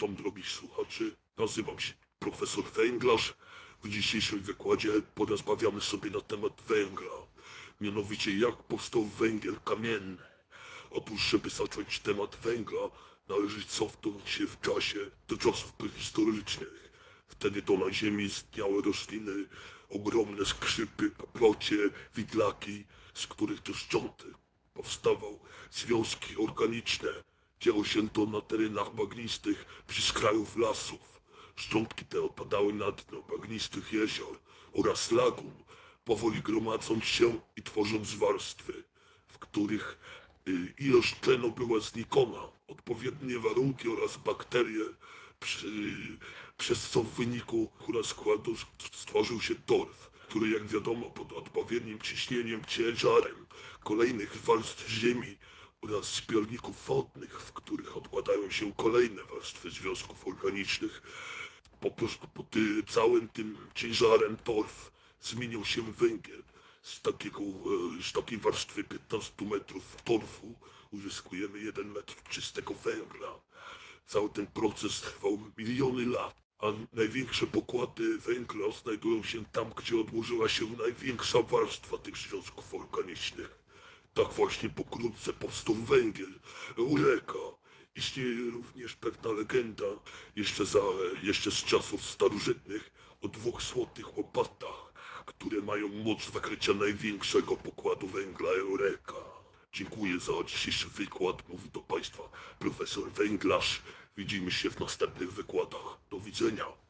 Witam drogich słuchaczy. Nazywam się profesor Węglarz. W dzisiejszym wykładzie porozmawiamy sobie na temat węgla. Mianowicie jak powstał węgiel kamienny. Otóż, żeby zacząć temat węgla, należy cofnąć się w czasie do czasów prehistorycznych. Wtedy to na ziemi istniały rośliny, ogromne skrzypy, paprocie, widlaki, z których to szczątek powstawał związki organiczne. Działo się to na terenach bagnistych przy skrajów lasów. Szczątki te opadały na dno bagnistych jezior oraz lagun, powoli gromadząc się i tworząc warstwy, w których y, ilość tlenu była znikoma. Odpowiednie warunki oraz bakterie, przy, przez co w wyniku rozkładu stworzył się torf, który jak wiadomo pod odpowiednim ciśnieniem, ciężarem kolejnych warstw ziemi oraz zbiorników wodnych, w których odkładają się kolejne warstwy związków organicznych, po prostu pod y, całym tym ciężarem torf zmieniał się węgiel. Z, takiego, e, z takiej warstwy 15 metrów torfu uzyskujemy 1 metr czystego węgla. Cały ten proces trwał miliony lat, a największe pokłady węgla znajdują się tam, gdzie odłożyła się największa warstwa tych związków organicznych. Tak właśnie pokrótce powstał węgiel, Eureka. Istnieje również pewna legenda, jeszcze, za, jeszcze z czasów starożytnych, o dwóch złotych łopatach, które mają moc wykrycia największego pokładu węgla Eureka. Dziękuję za dzisiejszy wykład, mówi do Państwa profesor Węglarz. Widzimy się w następnych wykładach. Do widzenia.